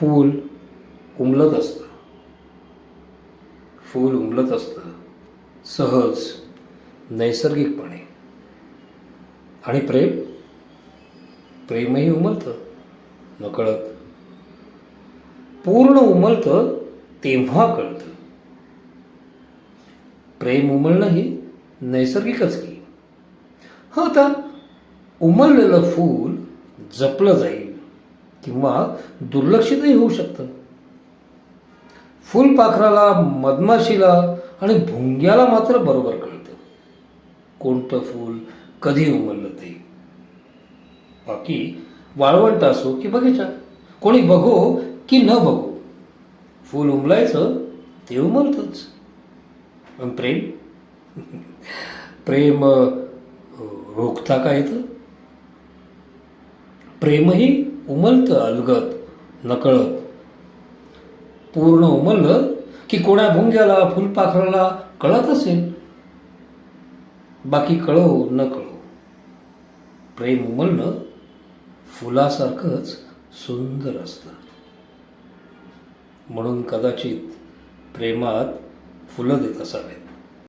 फूल उमलत असतं. फूल उमलत असतं. सहज नैसर्गिकपणे. आणि प्रेम? प्रेमही उमलतं नकळत. पूर्ण उमलतं तेव्हा कळतं. प्रेम उमलणं ही नैसर्गिकच की. हां आता उमललेलं फूल जपलं जाईल. किंवा दुर्लक्षितही होऊ शकतं. फुलपाखराला मधमाशीला आणि भुंग्याला मात्र बरोबर कळतं. कोणतं फूल कधी उमललं ते? बाकी वाळवंट असो की बगीचा कोणी बघो की न बघो फूल उमलायचं ते उमलतंच. पण प्रेम? प्रेम रोखता का येतं? प्रेमही उमलतं अलगत नकळत. पूर्ण उमललं की कोण्या भुंग्याला फुलपाखराला कळत असेल? बाकी कळो न कळो प्रेम उमलणं फुलासारखंच सुंदर असतं. म्हणून कदाचित प्रेमात फुलं देत असावेत.